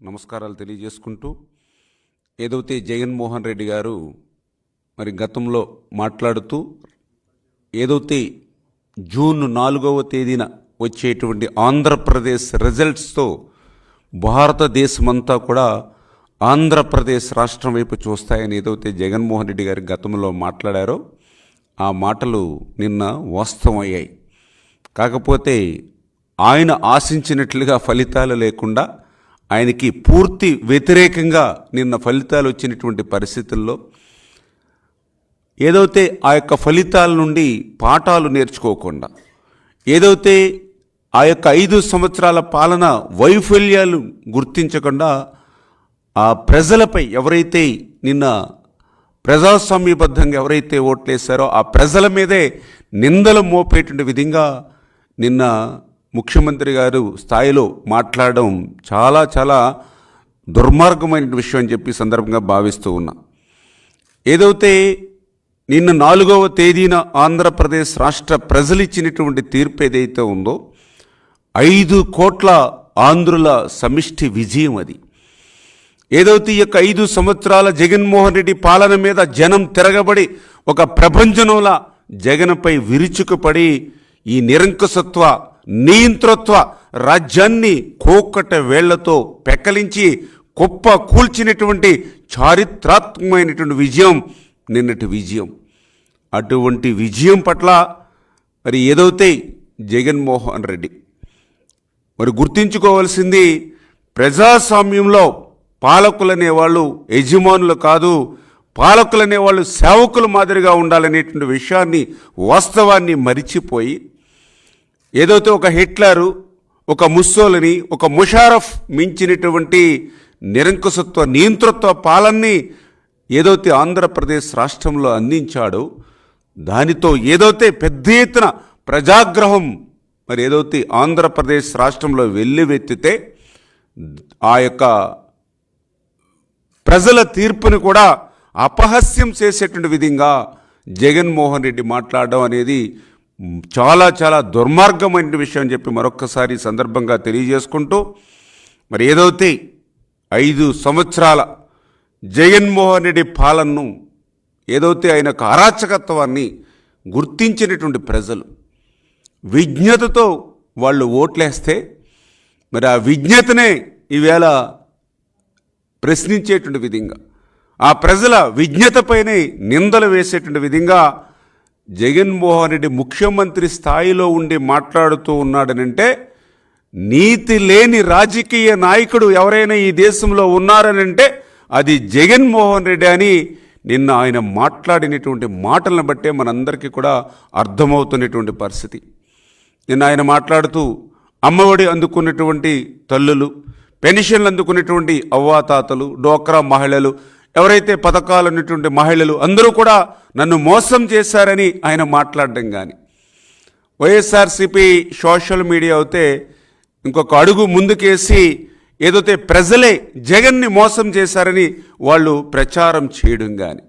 నమస్కారాలు తెలియజేసుకుంటూ ఏదైతే జగన్మోహన్ రెడ్డి గారు మరి గతంలో మాట్లాడుతూ ఏదైతే జూన్ నాలుగవ తేదీన వచ్చేటువంటి ఆంధ్రప్రదేశ్ రిజల్ట్స్తో భారతదేశమంతా కూడా ఆంధ్రప్రదేశ్ రాష్ట్రం వైపు చూస్తాయని ఏదైతే జగన్మోహన్ రెడ్డి గారు గతంలో మాట్లాడారో ఆ మాటలు నిన్న వాస్తవమయ్యాయి. కాకపోతే ఆయన ఆశించినట్లుగా ఫలితాలు లేకుండా ఆయనకి పూర్తి వ్యతిరేకంగా నిన్న ఫలితాలు వచ్చినటువంటి పరిస్థితుల్లో ఏదైతే ఆ యొక్క ఫలితాల నుండి పాఠాలు నేర్చుకోకుండా ఏదైతే ఆ యొక్క ఐదు సంవత్సరాల పాలన వైఫల్యాలు గుర్తించకుండా ఆ ప్రజలపై ఎవరైతే నిన్న ప్రజాస్వామ్యబద్ధంగా ఎవరైతే ఓట్లేశారో ఆ ప్రజల మీదే నిందలు మోపేటువంటి విధంగా నిన్న ముఖ్యమంత్రి గారు స్థాయిలో మాట్లాడడం చాలా చాలా దుర్మార్గమైన విషయం అని చెప్పి సందర్భంగా భావిస్తూ ఉన్నా. ఏదైతే నిన్న నాలుగవ తేదీన ఆంధ్రప్రదేశ్ రాష్ట్ర ప్రజలు ఇచ్చినటువంటి తీర్పు ఏదైతే ఉందో ఐదు కోట్ల ఆంధ్రుల సమిష్టి విజయం అది. ఏదైతే ఈ యొక్క ఐదు సంవత్సరాల జగన్మోహన్ రెడ్డి పాలన మీద జనం తిరగబడి ఒక ప్రపంచంలా జగన్పై విరుచుకుపడి ఈ నిరంకుశత్వ నియంతృత్వ రాజ్యాన్ని కోకట వేళ్ళతో పెక్కలించి కుప్ప కూల్చినటువంటి చారిత్రాత్మకమైనటువంటి విజయం నిన్నటి విజయం. అటువంటి విజయం పట్ల మరి ఏదైతే జగన్మోహన్ రెడ్డి మరి గుర్తించుకోవాల్సింది ప్రజాస్వామ్యంలో పాలకులు అనేవాళ్ళు యజమానులు కాదు పాలకులు అనేవాళ్ళు సేవకులు మాదిరిగా ఉండాలనేటువంటి విషయాన్ని వాస్తవాన్ని మరిచిపోయి ఏదైతే ఒక హిట్లరు ఒక ముస్సోలని ఒక ముషారఫ్ మించినటువంటి నిరంకుశత్వ నియంతృత్వ పాలనని ఏదైతే ఆంధ్రప్రదేశ్ రాష్ట్రంలో అందించాడో దానితో ఏదైతే పెద్ద ఎత్తున ప్రజాగ్రహం మరి ఏదైతే ఆంధ్రప్రదేశ్ రాష్ట్రంలో వెల్లువెత్తితే ఆ యొక్క ప్రజల తీర్పుని కూడా అపహాస్యం చేసేటువంటి విధంగా జగన్మోహన్ రెడ్డి మాట్లాడడం అనేది చాలా చాలా దుర్మార్గమైన విషయం అని చెప్పి మరొక్కసారి సందర్భంగా తెలియజేసుకుంటూ మరి ఏదైతే ఐదు సంవత్సరాల జగన్మోహన్ రెడ్డి పాలనను ఏదైతే ఆయన అరాచకత్వాన్ని గుర్తించినటువంటి ప్రజలు విజ్ఞతతో వాళ్ళు ఓట్లేస్తే మరి ఆ విజ్ఞతనే ఈవేళ ప్రశ్నించేటువంటి విధంగా ఆ ప్రజల విజ్ఞతపైనే నిందలు వేసేటువంటి విధంగా జగన్మోహన్ రెడ్డి ముఖ్యమంత్రి స్థాయిలో ఉండి మాట్లాడుతూ ఉన్నాడనంటే నీతి లేని రాజకీయ నాయకుడు ఎవరైనా ఈ దేశంలో ఉన్నారనంటే అది జగన్మోహన్ రెడ్డి అని నిన్న ఆయన మాట్లాడినటువంటి మాటలను బట్టే మనందరికీ కూడా అర్థమవుతున్నటువంటి పరిస్థితి. నిన్న ఆయన మాట్లాడుతూ అమ్మఒడి అందుకున్నటువంటి తల్లులు పెన్షన్లు అందుకున్నటువంటి అవ్వాతాతలు డోక్రా మహిళలు ఎవరైతే పథకాలు ఉన్నటువంటి మహిళలు అందరూ కూడా నన్ను మోసం చేశారని ఆయన మాట్లాడడం కానీ వైఎస్ఆర్సిపి సోషల్ మీడియా అయితే ఇంకొక అడుగు ముందుకేసి ఏదైతే ప్రజలే జగన్ని మోసం చేశారని వాళ్ళు ప్రచారం చేయడం కానీ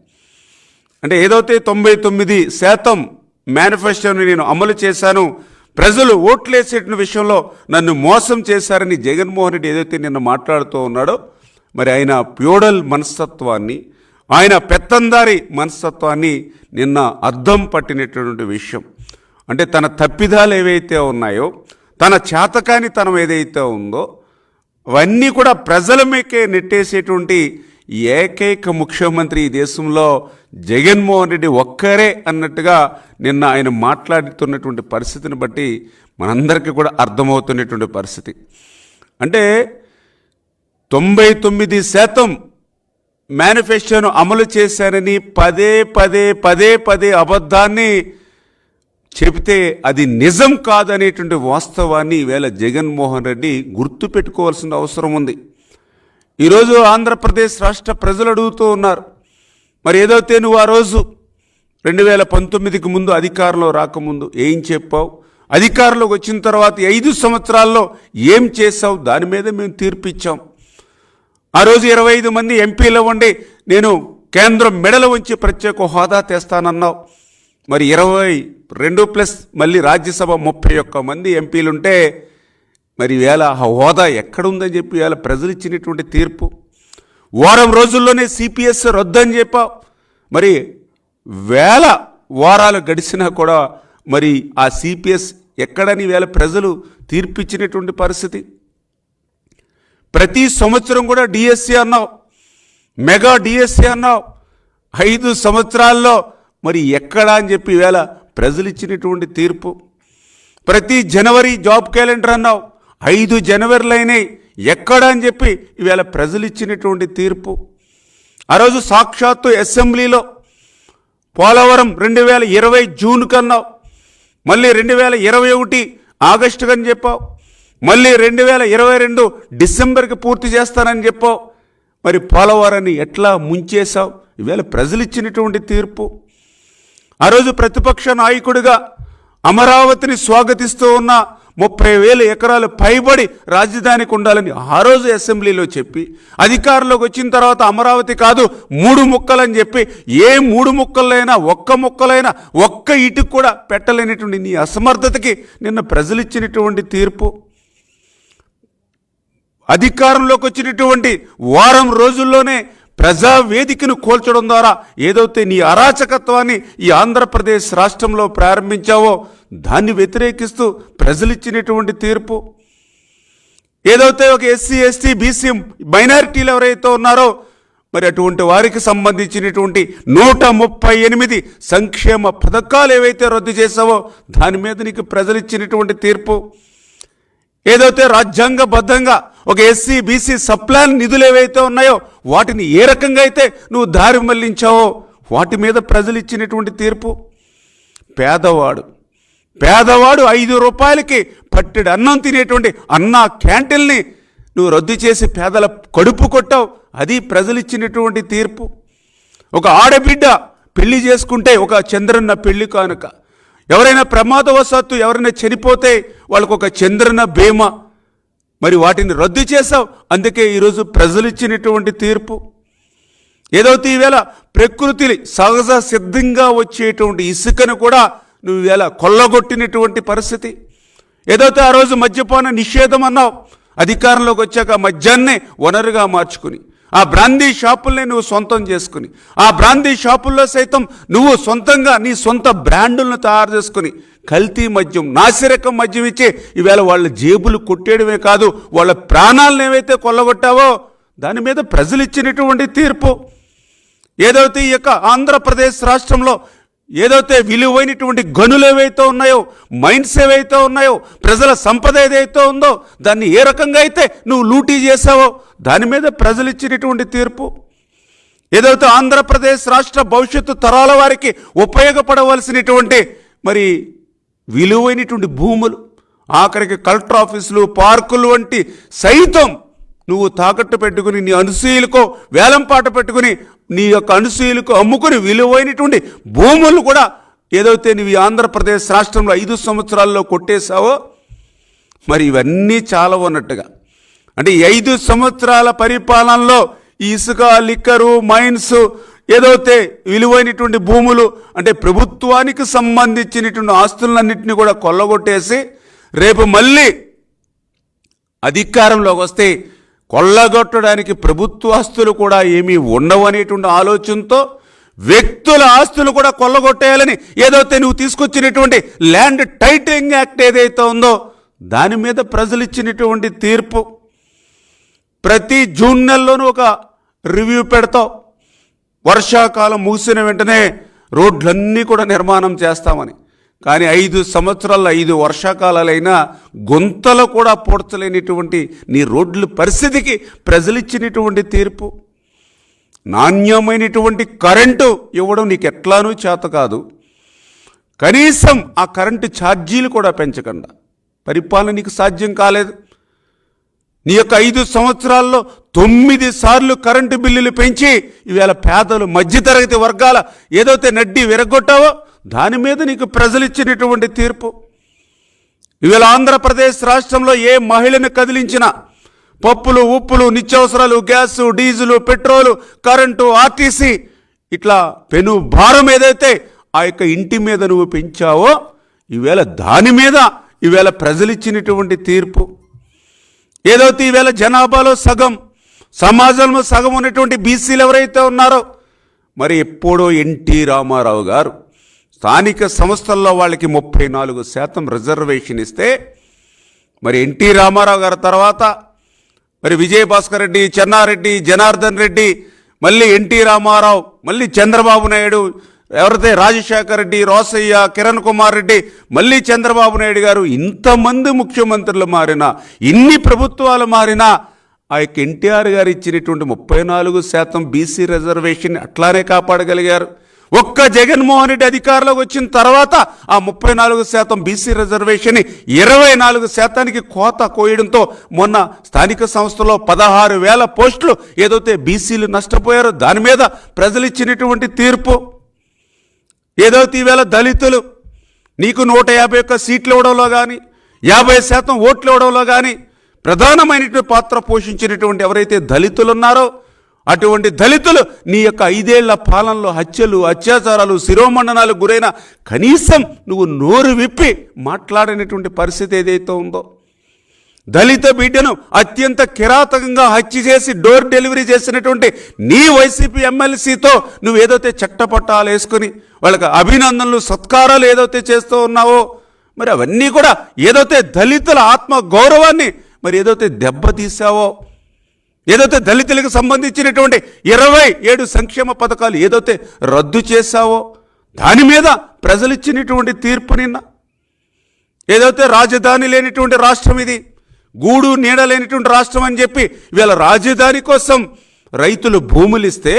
అంటే ఏదైతే తొంభై తొమ్మిది శాతం మేనిఫెస్టోని నేను అమలు చేశాను ప్రజలు ఓట్లేసేట విషయంలో నన్ను మోసం చేశారని జగన్మోహన్ రెడ్డి ఏదైతే నిన్న మాట్లాడుతూ ఉన్నాడో మరి ఆయన ప్యూడల్ మనస్తత్వాన్ని ఆయన పెత్తందారి మనస్తత్వాన్ని నిన్న అర్థం పట్టినటువంటి విషయం. అంటే తన తప్పిదాలు ఏవైతే ఉన్నాయో తన చేతకానితనం ఏదైతే ఉందో అవన్నీ కూడా ప్రజల మీకే నెట్టేసేటువంటి ఏకైక ముఖ్యమంత్రి ఈ దేశంలో జగన్మోహన్ రెడ్డి ఒక్కరే అన్నట్టుగా నిన్న ఆయన మాట్లాడుతున్నటువంటి పరిస్థితిని బట్టి మనందరికీ కూడా అర్థమవుతున్నటువంటి పరిస్థితి. అంటే తొంభై తొమ్మిది శాతం మేనిఫెస్టోను అమలు చేశారని పదే పదే పదే పదే అబద్ధాన్ని చెబితే అది నిజం కాదనేటువంటి వాస్తవాన్ని ఈవేళ జగన్మోహన్ రెడ్డి గుర్తుపెట్టుకోవాల్సిన అవసరం ఉంది. ఈరోజు ఆంధ్రప్రదేశ్ రాష్ట్ర ప్రజలు అడుగుతూ ఉన్నారు. మరి ఏదైతే నువ్వు ఆ రోజు రెండు వేల పంతొమ్మిదికి ముందు అధికారంలో రాకముందు ఏం చెప్పావు? అధికారంలోకి వచ్చిన తర్వాత ఐదు సంవత్సరాల్లో ఏం చేసావు దాని మీద మేము తీర్పిచ్చాం. ఆ రోజు ఇరవై ఐదు మంది ఎంపీలు ఉండి నేను కేంద్రం మెడలు ఉంచి ప్రత్యేక హోదా తెస్తానన్నావు. మరి ఇరవై రెండు ప్లస్ మళ్ళీ రాజ్యసభ ముప్పై ఒక్క మంది ఎంపీలుంటే మరి వేళ ఆ హోదా ఎక్కడుందని చెప్పి వేళ ప్రజలు ఇచ్చినటువంటి తీర్పు. వారం రోజుల్లోనే సిపిఎస్ రద్దని చెప్పావు. మరి వేల వారాలు గడిచినా కూడా మరి ఆ సిపిఎస్ ఎక్కడని వేళ ప్రజలు తీర్పిచ్చినటువంటి పరిస్థితి. ప్రతి సంవత్సరం కూడా డిఎస్సి అన్నావు. మెగా డిఎస్సి అన్నావు. ఐదు సంవత్సరాల్లో మరి ఎక్కడా అని చెప్పి వేళ ప్రజలు ఇచ్చినటువంటి తీర్పు. ప్రతి జనవరి జాబ్ క్యాలెండర్ అన్నావు. ఐదు జనవరిలైనాయి ఎక్కడ అని చెప్పి ఈవేళ ప్రజలు ఇచ్చినటువంటి తీర్పు. ఆ రోజు సాక్షాత్తు అసెంబ్లీలో పోలవరం రెండు వేల ఇరవై జూన్ కన్నావు మళ్ళీ రెండు వేల ఇరవై ఒకటి ఆగస్టు కని చెప్పావు. మళ్ళీ రెండు వేల ఇరవై రెండు డిసెంబర్కి పూర్తి చేస్తానని చెప్పావు. మరి పోలవరాన్ని ఎట్లా ముంచేశావు? ఈవేళ ప్రజలు ఇచ్చినటువంటి తీర్పు. ఆ రోజు ప్రతిపక్ష నాయకుడిగా అమరావతిని స్వాగతిస్తూ ఉన్న ముప్పై వేల ఎకరాలు పైబడి రాజధానికి ఉండాలని ఆ రోజు అసెంబ్లీలో చెప్పి అధికారంలోకి వచ్చిన తర్వాత అమరావతి కాదు మూడు ముక్కలని చెప్పి ఏ మూడు ముక్కలైనా ఒక్క ముక్కలైనా ఒక్క ఇటుకు కూడా పెట్టలేనటువంటి నీ అసమర్థతకి నిన్న ప్రజలు ఇచ్చినటువంటి తీర్పు. అధికారంలోకి వచ్చినటువంటి వారం రోజుల్లోనే ప్రజావేదికను కోల్చడం ద్వారా ఏదైతే నీ అరాచకత్వాన్ని ఈ ఆంధ్రప్రదేశ్ రాష్ట్రంలో ప్రారంభించావో దాన్ని వ్యతిరేకిస్తూ ప్రజలిచ్చినటువంటి తీర్పు. ఏదైతే ఒక ఎస్సీ ఎస్టీ బీసీ మైనారిటీలు ఎవరైతే ఉన్నారో మరి అటువంటి వారికి సంబంధించినటువంటి నూట ముప్పై ఎనిమిది సంక్షేమ పథకాలు ఏవైతే రద్దు చేసావో దాని మీద నీకు ప్రజలిచ్చినటువంటి తీర్పు. ఏదైతే రాజ్యాంగబద్ధంగా ఒక ఎస్సీ బీసీ సప్లాన్ నిధులు ఏవైతే ఉన్నాయో వాటిని ఏ రకంగా అయితే నువ్వు దారి మళ్ళించావో వాటి మీద ప్రజలు ఇచ్చినటువంటి తీర్పు. పేదవాడు పేదవాడు ఐదు రూపాయలకి పట్టెడు అన్నం తినేటువంటి అన్న క్యాంటీన్ని నువ్వు రద్దు చేసి పేదల కడుపు కొట్టావు అది ప్రజలు ఇచ్చినటువంటి తీర్పు. ఒక ఆడబిడ్డ పెళ్ళి చేసుకుంటే ఒక చంద్రన్న పెళ్ళి కానుక. ఎవరైనా ప్రమాదవశాత్తు ఎవరైనా చనిపోతే వాళ్ళకు ఒక చంద్రన్న బీమా. మరి వాటిని రద్దు చేశావు. అందుకే ఈరోజు ప్రజలు ఇచ్చినటువంటి తీర్పు. ఏదైతే ఈవేళ ప్రకృతి సహజ సిద్ధంగా వచ్చేటువంటి ఇసుకను కూడా నువ్వు ఇలా కొల్లగొట్టినటువంటి పరిస్థితి. ఏదైతే ఆ రోజు మద్యపాన నిషేధం అన్నావు. అధికారంలోకి వచ్చాక మద్యాన్నే వనరుగా మార్చుకుని. ఆ బ్రాందీ షాపుల్ని నువ్వు సొంతం చేసుకుని ఆ బ్రాందీ షాపుల్లో సైతం నువ్వు సొంతంగా నీ సొంత బ్రాండులను తయారు చేసుకుని కల్తీ మద్యం నాసిరకం మద్యం ఇచ్చి ఈవేళ వాళ్ళ జేబులు కొట్టేయడమే కాదు వాళ్ళ ప్రాణాలను ఏవైతే కొల్లగొట్టావో దాని మీద ప్రజలు ఇచ్చినటువంటి తీర్పు. ఏదైతే ఈ యొక్క ఆంధ్రప్రదేశ్ రాష్ట్రంలో ఏదైతే విలువైనటువంటి గనులు ఏవైతే ఉన్నాయో మైండ్స్ ఏవైతే ఉన్నాయో ప్రజల సంపద ఏదైతే ఉందో దాన్ని ఏ రకంగా అయితే నువ్వు లూటీ చేసావో దాని మీద ప్రజలు ఇచ్చినటువంటి తీర్పు. ఏదైతే ఆంధ్రప్రదేశ్ రాష్ట్ర భవిష్యత్తు తరాల వారికి ఉపయోగపడవలసినటువంటి మరి విలువైనటువంటి భూములు ఆఖరికి కలెక్టర్ ఆఫీసులు పార్కులు వంటి సైతం నువ్వు తాకట్టు పెట్టుకుని నీ అనుసూయులకో వేలంపాట పెట్టుకుని నీ యొక్క అనుసూయులకు అమ్ముకుని విలువైనటువంటి భూములు కూడా ఏదైతే నువ్వు ఆంధ్రప్రదేశ్ రాష్ట్రంలో ఐదు సంవత్సరాల్లో కొట్టేశావో మరి ఇవన్నీ చాలా ఉన్నట్టుగా అంటే ఐదు సంవత్సరాల పరిపాలనలో ఇసుక లిక్కరు మైన్స్ ఏదైతే విలువైనటువంటి భూములు అంటే ప్రభుత్వానికి సంబంధించినటువంటి ఆస్తులన్నింటినీ కూడా కొల్లగొట్టేసి రేపు మళ్ళీ అధికారంలోకి వస్తే కొల్లగొట్టడానికి ప్రభుత్వ ఆస్తులు కూడా ఏమీ ఉండవు అనేటువంటి ఆలోచనతో వ్యక్తుల ఆస్తులు కూడా కొల్లగొట్టేయాలని ఏదైతే నువ్వు తీసుకొచ్చినటువంటి ల్యాండ్ టైటింగ్ యాక్ట్ ఏదైతే ఉందో దాని మీద ప్రజలు ఇచ్చినటువంటి తీర్పు. ప్రతి జూన్ నెలలోనూ ఒక రివ్యూ పెడతావు. వర్షాకాలం ముగిసిన వెంటనే రోడ్లన్నీ కూడా నిర్మాణం చేస్తామని. కానీ ఐదు సంవత్సరాల ఐదు వర్షాకాలాలైనా గుంతలు కూడా పూడ్చలేనిటువంటి నీ రోడ్ల పరిస్థితికి ప్రజలిచ్చినటువంటి తీర్పు. నాణ్యమైనటువంటి కరెంటు ఇవ్వడం నీకు ఎట్లానూ చేత కాదు. కనీసం ఆ కరెంటు ఛార్జీలు కూడా పెంచకుండా. పరిపాలన నీకు సాధ్యం కాలేదు. నీ యొక్క ఐదు సంవత్సరాల్లో తొమ్మిది సార్లు కరెంటు బిల్లులు పెంచి ఇవాళ పేదలు మధ్యతరగతి వర్గాల ఏదైతే నడ్డి విరగొట్టావో దాని మీద నీకు ప్రజలు ఇచ్చినటువంటి తీర్పు. ఇవాళ ఆంధ్రప్రదేశ్ రాష్ట్రంలో ఏ మహిళను కదిలించినా పప్పులు ఉప్పులు నిత్యావసరాలు gas diesel petrol current RTC ఇట్లా పెను భారం ఏదైతే ఆ యొక్క ఇంటి మీద నువ్వు పెంచావో ఈవేళ దాని మీద ఈవేళ ప్రజలిచ్చినటువంటి తీర్పు. ఏదైతే ఈవేళ జనాభాలో సగం సమాజంలో సగం ఉన్నటువంటి బీసీలు ఎవరైతే ఉన్నారో మరి ఎప్పుడో ఎన్టీ రామారావు గారు స్థానిక సంస్థల్లో వాళ్ళకి ముప్పై నాలుగు శాతం రిజర్వేషన్ ఇస్తే మరి ఎన్టీ రామారావు గారి తర్వాత మరి విజయభాస్కర్ రెడ్డి చెన్నారెడ్డి జనార్దన్ రెడ్డి మళ్ళీ ఎన్టీ రామారావు మళ్ళీ చంద్రబాబు నాయుడు ఎవరైతే రాజశేఖర రెడ్డి రోసయ్య కిరణ్ కుమార్ రెడ్డి మళ్ళీ చంద్రబాబు నాయుడు గారు ఇంతమంది ముఖ్యమంత్రులు మారినా ఇన్ని ప్రభుత్వాలు మారినా ఆ యొక్క ఎన్టీఆర్ గారు ఇచ్చినటువంటి ముప్పై నాలుగు శాతం బీసీ రిజర్వేషన్ అట్లానే కాపాడగలిగారు. ఒక్క జగన్మోహన్ రెడ్డి అధికారంలోకి వచ్చిన తర్వాత ఆ ముప్పై నాలుగు శాతం బీసీ రిజర్వేషన్ ఇరవై నాలుగు శాతానికి కోత కోయడంతో మొన్న స్థానిక సంస్థలో పదహారు వేల పోస్టులు ఏదైతే బీసీలు నష్టపోయారో దాని మీద ప్రజలు ఇచ్చినటువంటి తీర్పు. ఏదైతే ఈవేళ దళితులు నీకు నూట యాభై ఒక్క సీట్లు ఇవ్వడంలో కానీ యాభై శాతం ఓట్లు ఇవ్వడంలో కానీ ప్రధానమైనటువంటి పాత్ర పోషించినటువంటి ఎవరైతే దళితులు ఉన్నారో అటువంటి దళితులు నీ యొక్క ఐదేళ్ళ పాలనలో హత్యలు అత్యాచారాలు శిరోమండనాలు గురైన కనీసం నువ్వు నోరు విప్పి మాట్లాడినటువంటి పరిస్థితి ఏదైతే ఉందో. దళిత బిడ్డను అత్యంత కిరాతకంగా హత్య చేసి డోర్ డెలివరీ చేసినటువంటి నీ వైసీపీ ఎమ్మెల్సీతో నువ్వు ఏదైతే చట్టపట్టాలు వేసుకుని వాళ్ళకి అభినందనలు సత్కారాలు ఏదైతే చేస్తూ ఉన్నావో మరి అవన్నీ కూడా ఏదైతే దళితుల ఆత్మ గౌరవాన్ని మరి ఏదైతే దెబ్బతీసావో ఏదైతే దళితులకు సంబంధించినటువంటి ఇరవై ఏడు సంక్షేమ పథకాలు ఏదైతే రద్దు చేశావో దాని మీద ప్రజలు ఇచ్చినటువంటి తీర్పు నిన్న. ఏదైతే రాజధాని లేనిటువంటి రాష్ట్రం ఇది గూడు నీడ లేనిటువంటి రాష్ట్రం అని చెప్పి వీళ్ళ రాజధాని కోసం రైతులు భూములు ఇస్తే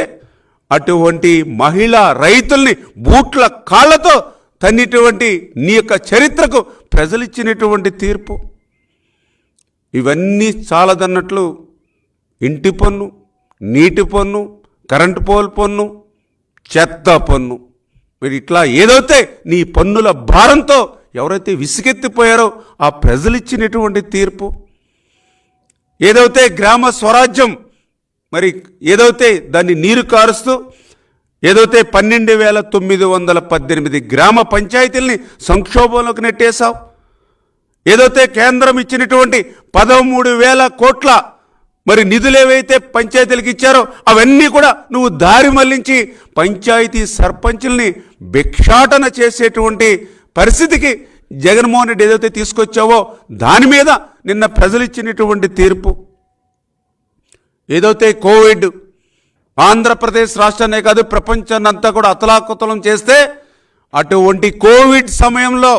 అటువంటి మహిళా రైతుల్ని బూట్ల కాళ్ళతో తన్నిటువంటి నీ యొక్క చరిత్రకు ప్రజలిచ్చినటువంటి తీర్పు. ఇవన్నీ చాలదన్నట్లు ఇంటి పన్ను నీటి పన్ను కరెంటు పోల్ పన్ను చెత్త పన్ను. మీరు ఇట్లా ఏదైతే నీ పన్నుల భారంతో ఎవరైతే విసుగెత్తిపోయారో ఆ ప్రజలు ఇచ్చినటువంటి తీర్పు. ఏదైతే గ్రామ స్వరాజ్యం మరి ఏదైతే దాన్ని నీరు కారుస్తూ ఏదైతే పన్నెండు వేల తొమ్మిది వందల పద్దెనిమిది గ్రామ పంచాయతీల్ని సంక్షోభంలోకి నెట్టేశావు ఏదైతే కేంద్రం ఇచ్చినటువంటి పదమూడు వేల కోట్ల మరి నిధులు ఏవైతే పంచాయతీలకు ఇచ్చారో అవన్నీ కూడా నువ్వు దారి మళ్ళించి పంచాయతీ సర్పంచుల్ని భిక్షాటన చేసేటువంటి పరిస్థితికి జగన్మోహన్ రెడ్డి ఏదైతే తీసుకొచ్చావో దాని మీద నిన్న ప్రజలు ఇచ్చినటువంటి తీర్పు. ఏదైతే కోవిడ్ ఆంధ్రప్రదేశ్ రాష్ట్రాన్నే కాదు ప్రపంచాన్ని అంతా కూడా అతలాకుతలం చేస్తే అటువంటి కోవిడ్ సమయంలో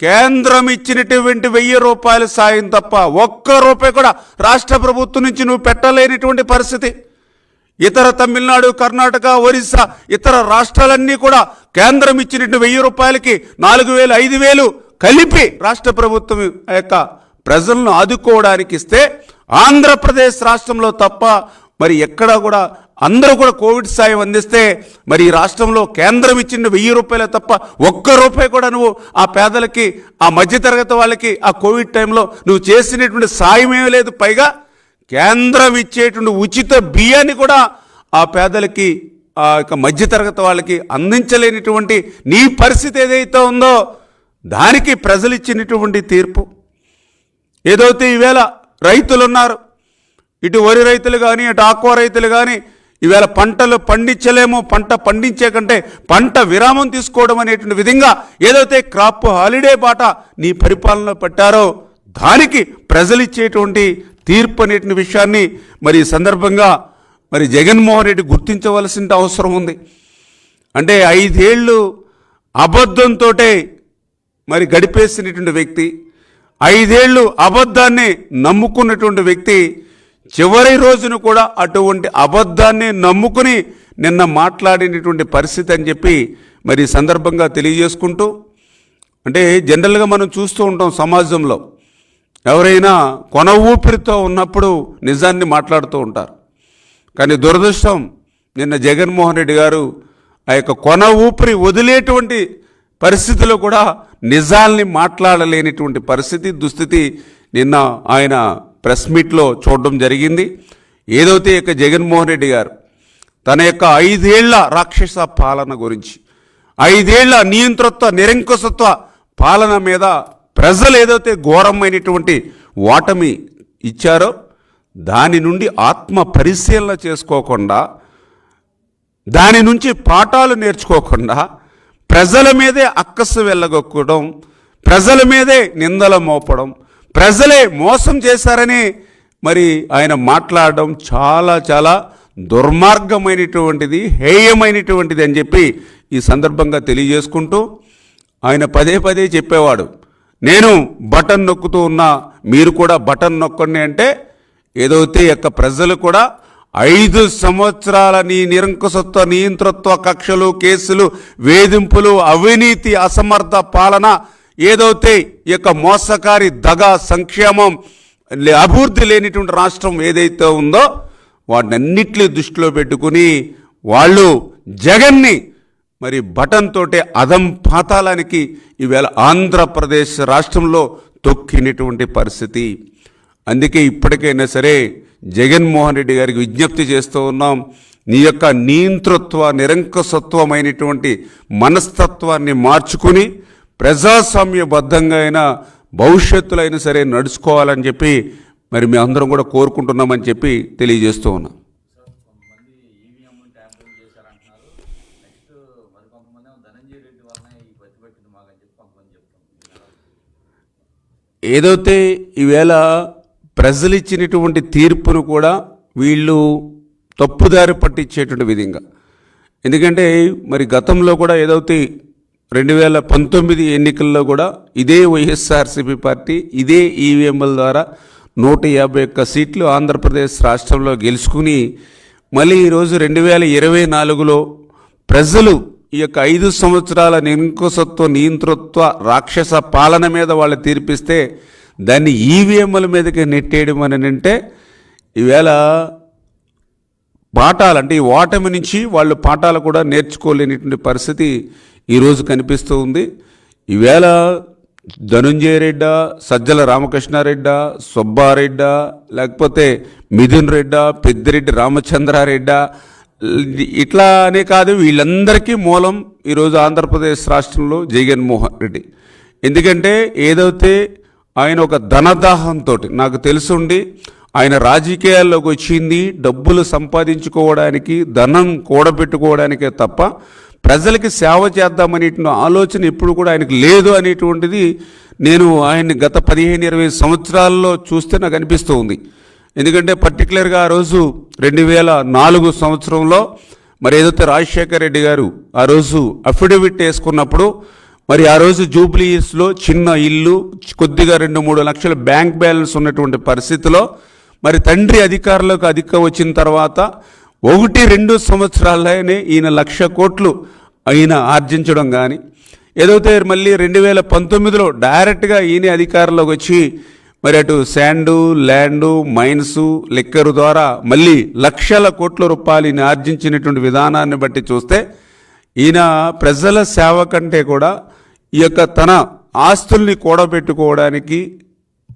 కేంద్రం ఇచ్చినటువంటి వెయ్యి రూపాయల సాయం తప్ప ఒక్క రూపాయి కూడా రాష్ట్ర ప్రభుత్వం నుంచి నువ్వు పెట్టలేనిటువంటి పరిస్థితి. ఇతర తమిళనాడు కర్ణాటక ఒరిస్సా ఇతర రాష్ట్రాలన్నీ కూడా కేంద్రం ఇచ్చినట్టు వెయ్యి రూపాయలకి నాలుగు వేలు ఐదు వేలు కలిపి రాష్ట్ర ప్రభుత్వం యొక్క ప్రజలను ఆదుకోవడానికి ఇస్తే ఆంధ్రప్రదేశ్ రాష్ట్రంలో తప్ప మరి ఎక్కడా కూడా అందరూ కూడా కోవిడ్ సాయం అందిస్తే మరి ఈ రాష్ట్రంలో కేంద్రం ఇచ్చిన వెయ్యి రూపాయలే తప్ప ఒక్క రూపాయి కూడా నువ్వు ఆ పేదలకి ఆ మధ్యతరగతి వాళ్ళకి ఆ కోవిడ్ టైంలో నువ్వు చేసినటువంటి సాయం ఏమీ లేదు. పైగా కేంద్రం ఇచ్చేటువంటి ఉచిత బియ్యాన్ని కూడా ఆ పేదలకి ఆ యొక్క మధ్యతరగతి వాళ్ళకి అందించలేనిటువంటి నీ పరిస్థితి ఏదైతే ఉందో దానికి ప్రజలు ఇచ్చినటువంటి తీర్పు. ఏదైతే ఈవేళ రైతులు ఉన్నారు ఇటు వరి రైతులు కానీ ఇటు ఆక్వా రైతులు కానీ ఈవేళ పంటలు పండించలేము పంట పండించే కంటే పంట విరామం తీసుకోవడం అనేటువంటి విధంగా ఏదైతే క్రాప్ హాలిడే బాట నీ పరిపాలనలో పెట్టారో దానికి ప్రజలు ఇచ్చేటువంటి తీర్పు అనేటువంటి విషయాన్ని మరి ఈ సందర్భంగా మరి జగన్మోహన్ రెడ్డి గుర్తించవలసిన అవసరం ఉంది. అంటే ఐదేళ్ళు అబద్ధంతో మరి గడిపేసినటువంటి వ్యక్తి ఐదేళ్ళు అబద్ధాన్ని నమ్ముకున్నటువంటి వ్యక్తి చివరి రోజును కూడా అటువంటి అబద్ధాన్ని నమ్ముకుని నిన్న మాట్లాడినటువంటి పరిస్థితి అని చెప్పి మరి సందర్భంగా తెలియజేసుకుంటూ అంటే జనరల్గా మనం చూస్తూ ఉంటాం సమాజంలో ఎవరైనా కొన ఊపిరితో ఉన్నప్పుడు నిజాన్ని మాట్లాడుతూ ఉంటారు. కానీ దురదృష్టం నిన్న జగన్మోహన్ రెడ్డి గారు ఆ యొక్క కొన ఊపిరి వదిలేటువంటి పరిస్థితిలో కూడా నిజాల్ని మాట్లాడలేనిటువంటి పరిస్థితి దుస్థితి నిన్న ఆయన ప్రెస్ మీట్లో చూడడం జరిగింది. ఏదైతే ఇక జగన్మోహన్ రెడ్డి గారు తన యొక్క ఐదేళ్ళ రాక్షస పాలన గురించి ఐదేళ్ళ నియంతృత్వ నిరంకుశత్వ పాలన మీద ప్రజలు ఏదైతే ఘోరమైనటువంటి ఓటమి ఇచ్చారో దాని నుండి ఆత్మ పరిశీలన చేసుకోకుండా దాని నుంచి పాఠాలు నేర్చుకోకుండా ప్రజల మీదే అక్కసు వెళ్ళగొక్కడం ప్రజల మీదే నిందలు మోపడం ప్రజలే మోసం చేశారని మరి ఆయన మాట్లాడడం చాలా చాలా దుర్మార్గమైనటువంటిది హేయమైనటువంటిది అని చెప్పి ఈ సందర్భంగా తెలియజేసుకుంటూ ఆయన పదే పదే చెప్పేవాడు నేను బటన్ నొక్కుతూ ఉన్నా మీరు కూడా బటన్ నొక్కండి అంటే ఏదైతే యొక్క ప్రజలు కూడా ఐదు సంవత్సరాల నీ నిరంకుశత్వ నియంతృత్వ కక్షలు కేసులు వేధింపులు అవినీతి అసమర్థ పాలన ఏదైతే ఈ యొక్క మోసకారి దగ సంక్షేమం లే- అభివృద్ధి లేనిటువంటి రాష్ట్రం ఏదైతే ఉందో వాటినన్నిటిని దృష్టిలో పెట్టుకుని వాళ్ళు జగన్ని మరి బటన్ తోటే అదం పాతాలానికి ఈవేళ ఆంధ్రప్రదేశ్ రాష్ట్రంలో తొక్కినటువంటి పరిస్థితి. అందుకే ఇప్పటికైనా సరే జగన్మోహన్ రెడ్డి గారికి విజ్ఞప్తి చేస్తూ ఉన్నాం నీ యొక్క నియంతృత్వ నిరంకుశత్వమైనటువంటి మనస్తత్వాన్ని మార్చుకుని ప్రజాస్వామ్యబద్ధంగా అయినా భవిష్యత్తులో అయినా సరే నడుచుకోవాలని చెప్పి మరి మేము అందరం కూడా కోరుకుంటున్నామని చెప్పి తెలియజేస్తూ ఉన్నాం. ఏదైతే ఈవేళ ప్రజలు ఇచ్చినటువంటి తీర్పును కూడా వీళ్ళు తప్పుదారి పట్టించేటువంటి విధంగా. ఎందుకంటే మరి గతంలో కూడా ఏదైతే రెండు వేల పంతొమ్మిది ఎన్నికల్లో కూడా ఇదే వైఎస్ఆర్సీపీ పార్టీ ఇదే ఈవీఎంల ద్వారా నూట యాభై ఒక్క సీట్లు ఆంధ్రప్రదేశ్ రాష్ట్రంలో గెలుచుకుని మళ్ళీ ఈరోజు రెండు వేల ఇరవై నాలుగులో ప్రజలు ఈ యొక్క ఐదు సంవత్సరాల నిరంకుశత్వ నియంతృత్వ రాక్షస పాలన మీద వాళ్ళు తీర్పిస్తే దాన్ని ఈవీఎంల మీదకి నెట్టేయడం అని అంటే ఈవేళ పాఠాలు అంటే ఈ ఓటమి నుంచి వాళ్ళు పాఠాలు కూడా నేర్చుకోలేనిటువంటి పరిస్థితి ఈరోజు కనిపిస్తూ ఉంది. ఈవేళ ధనుంజయ రెడ్డ సజ్జల రామకృష్ణారెడ్డ సుబ్బారెడ్డ లేకపోతే మిథున్ రెడ్డ పెద్దిరెడ్డి రామచంద్రారెడ్డ ఇట్లా అనే కాదు వీళ్ళందరికీ మూలం ఈరోజు ఆంధ్రప్రదేశ్ రాష్ట్రంలో జగన్మోహన్ రెడ్డి. ఎందుకంటే ఏదైతే ఆయన ఒక ధనదాహంతో నాకు తెలుసుండి ఆయన రాజకీయాల్లోకి వచ్చింది డబ్బులు సంపాదించుకోవడానికి ధనం కూడబెట్టుకోవడానికే తప్ప ప్రజలకి సేవ చేద్దామనే ఆలోచన ఎప్పుడు కూడా ఆయనకు లేదు అనేటువంటిది నేను ఆయన్ని గత పదిహేను ఇరవై సంవత్సరాల్లో చూస్తే నాకు అనిపిస్తూ ఉంది ఎందుకంటే పర్టికులర్గా ఆ రోజు రెండు వేల నాలుగు సంవత్సరంలో మరి ఏదైతే రాజశేఖర రెడ్డి గారు ఆ రోజు అఫిడవిట్ వేసుకున్నప్పుడు మరి ఆ రోజు జూబ్లీస్లో చిన్న ఇల్లు కొద్దిగా రెండు మూడు లక్షల బ్యాంక్ బ్యాలెన్స్ ఉన్నటువంటి పరిస్థితిలో మరి తండ్రి అధికారులకు అధిక వచ్చిన తర్వాత ఒకటి రెండు సంవత్సరాల్లోనే ఈయన లక్ష కోట్లు ఆయన ఆర్జించడం కానీ ఏదైతే మళ్ళీ రెండు వేల పంతొమ్మిదిలో డైరెక్ట్గా ఈయన అధికారంలోకి వచ్చి మరి అటు శాండు ల్యాండు మైన్స్ లిక్కరు ద్వారా మళ్ళీ లక్షల కోట్ల రూపాయలు ఈయన ఆర్జించినటువంటి విధానాన్ని బట్టి చూస్తే ఈయన ప్రజల సేవ కంటే కూడా ఈ యొక్క తన ఆస్తుల్ని కూడబెట్టుకోవడానికి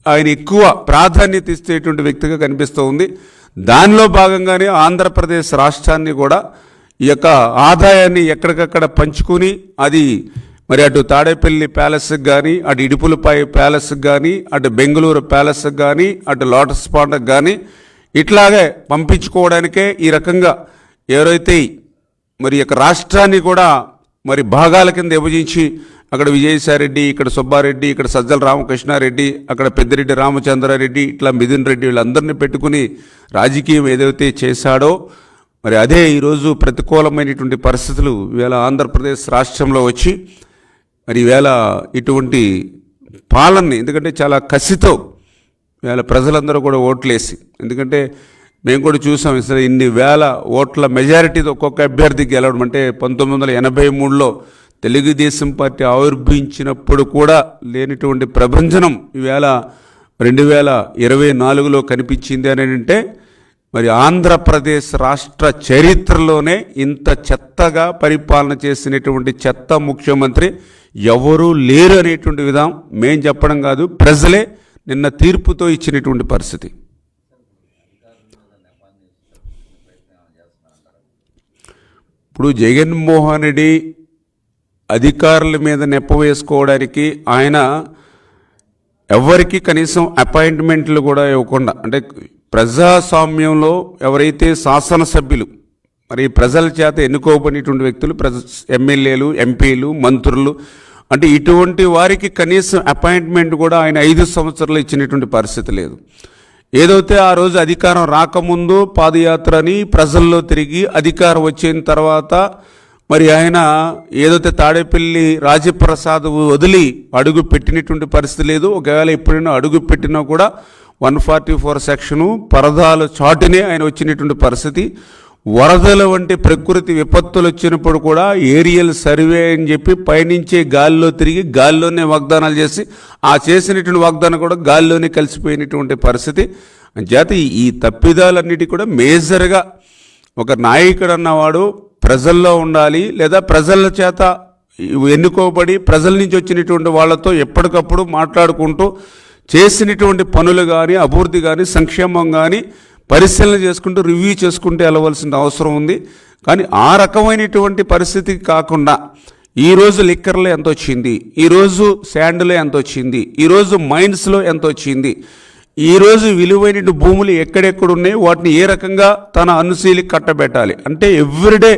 ఆయన ఎక్కువ ప్రాధాన్యత ఇచ్చేటువంటి వ్యక్తిగా కనిపిస్తూ ఉంది. దానిలో భాగంగానే ఆంధ్రప్రదేశ్ రాష్ట్రాన్ని కూడా ఈ యొక్క ఆదాయాన్ని ఎక్కడికక్కడ పంచుకుని అది మరి అటు తాడేపల్లి ప్యాలెస్కి కానీ అటు ఇడుపులపై ప్యాలెస్కి కానీ అటు బెంగళూరు ప్యాలెస్కి కానీ అటు లోటస్ పాండకు కానీ ఇట్లాగే పంపించుకోవడానికే ఈ రకంగా ఎవరైతే మరి యొక్క రాష్ట్రాన్ని కూడా మరి భాగాల కింద విభజించి అక్కడ విజయసాయిరెడ్డి ఇక్కడ సుబ్బారెడ్డి ఇక్కడ సజ్జల రామకృష్ణారెడ్డి అక్కడ పెద్దిరెడ్డి రామచంద్రారెడ్డి ఇట్లా మిథున్ రెడ్డి వీళ్ళందరినీ పెట్టుకుని రాజకీయం ఏదైతే చేశాడో మరి అదే ఈరోజు ప్రతికూలమైనటువంటి పరిస్థితులు ఈవేళ ఆంధ్రప్రదేశ్ రాష్ట్రంలో వచ్చి మరి ఈవేళ ఇటువంటి పాలనని ఎందుకంటే చాలా కసితో వేల ప్రజలందరూ కూడా ఓట్లేసి ఎందుకంటే మేము కూడా చూసాం అసలు ఇన్ని వేల ఓట్ల మెజారిటీతో ఒక్కొక్క అభ్యర్థి గెలవడం అంటే పంతొమ్మిది వందల ఎనభై మూడులో తెలుగుదేశం పార్టీ ఆవిర్భవించినప్పుడు కూడా లేనిటువంటి ప్రభంజనం ఈవేళ రెండు వేల ఇరవై నాలుగులో కనిపించింది అని అంటే మరి ఆంధ్రప్రదేశ్ రాష్ట్ర చరిత్రలోనే ఇంత చెత్తగా పరిపాలన చేసినటువంటి చెత్త ముఖ్యమంత్రి ఎవరూ లేరు అనేటువంటి విధానం మేం చెప్పడం కాదు ప్రజలే నిన్న తీర్పుతో ఇచ్చినటువంటి పరిస్థితి. ఇప్పుడు జగన్మోహన్ రెడ్డి అధికారుల మీద నెప్ప వేసుకోవడానికి ఆయన ఎవరికి కనీసం అపాయింట్మెంట్లు కూడా ఇవ్వకుండా అంటే ప్రజాస్వామ్యంలో ఎవరైతే శాసనసభ్యులు మరి ప్రజల చేత ఎన్నుకోబడినటువంటి వ్యక్తులు ప్రజ ఎమ్మెల్యేలు ఎంపీలు మంత్రులు అంటే ఇటువంటి వారికి కనీసం అపాయింట్మెంట్ కూడా ఆయన ఐదు సంవత్సరాలు ఇచ్చినటువంటి పరిస్థితి లేదు. ఏదైతే ఆ రోజు అధికారం రాకముందు పాదయాత్రని ప్రజల్లో తిరిగి అధికారం వచ్చిన తర్వాత మరి ఆయన ఏదైతే తాడేపల్లి రాజప్రసాద్ వదిలి అడుగు పెట్టినటువంటి పరిస్థితి లేదు. ఒకవేళ ఎప్పుడైనా అడుగు పెట్టినా కూడా వన్ ఫార్టీ ఫోర్ సెక్షను పరదాలు చాటునే ఆయన వచ్చినటువంటి పరిస్థితి. వరదల వంటి ప్రకృతి విపత్తులు వచ్చినప్పుడు కూడా ఏరియల్ సర్వే అని చెప్పి పయనించే గాలిలో తిరిగి గాలిలోనే వాగ్దానాలు చేసి ఆ చేసినటువంటి వాగ్దానం కూడా గాల్లోనే కలిసిపోయినటువంటి పరిస్థితి. చేత ఈ తప్పిదాలన్నిటి కూడా మేజర్గా ఒక నాయకుడు అన్నవాడు ప్రజల్లో ఉండాలి లేదా ప్రజల చేత ఎన్నుకోబడి ప్రజల నుంచి వచ్చినటువంటి వాళ్ళతో ఎప్పటికప్పుడు మాట్లాడుకుంటూ చేసినటువంటి పనులు కానీ అభివృద్ధి కానీ సంక్షేమం కానీ పరిశీలన చేసుకుంటూ రివ్యూ చేసుకుంటూ వెళ్ళవలసిన అవసరం ఉంది. కానీ ఆ రకమైనటువంటి పరిస్థితి కాకుండా ఈరోజు లిక్కర్లో ఎంత వచ్చింది ఈరోజు శాండ్లో ఎంత వచ్చింది ఈరోజు మైన్స్లో ఎంత వచ్చింది ఈరోజు విలువైన భూములు ఎక్కడెక్కడ ఉన్నాయి వాటిని ఏ రకంగా తన అనుశీలి కట్టబెట్టాలి? అంటే ఎవ్రీడే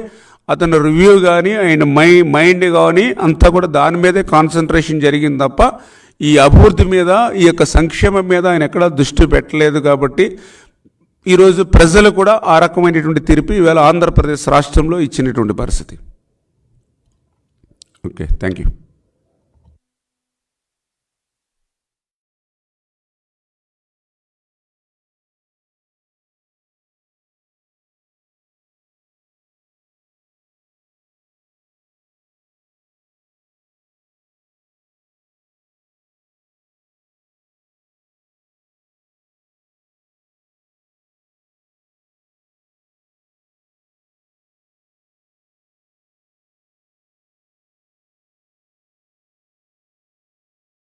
అతను రివ్యూ కానీ ఆయన మై మైండ్ కానీ అంతా కూడా దాని మీదే కాన్సన్ట్రేషన్ జరిగింది తప్ప ఈ అభివృద్ధి మీద ఈ యొక్క సంక్షేమం మీద ఆయన ఎక్కడా దృష్టి పెట్టలేదు కాబట్టి ఈరోజు ప్రజలు కూడా ఆ రకమైనటువంటి తీర్పు ఈవేళ ఆంధ్రప్రదేశ్ రాష్ట్రంలో ఇచ్చినటువంటి పరిస్థితి. Okay thank you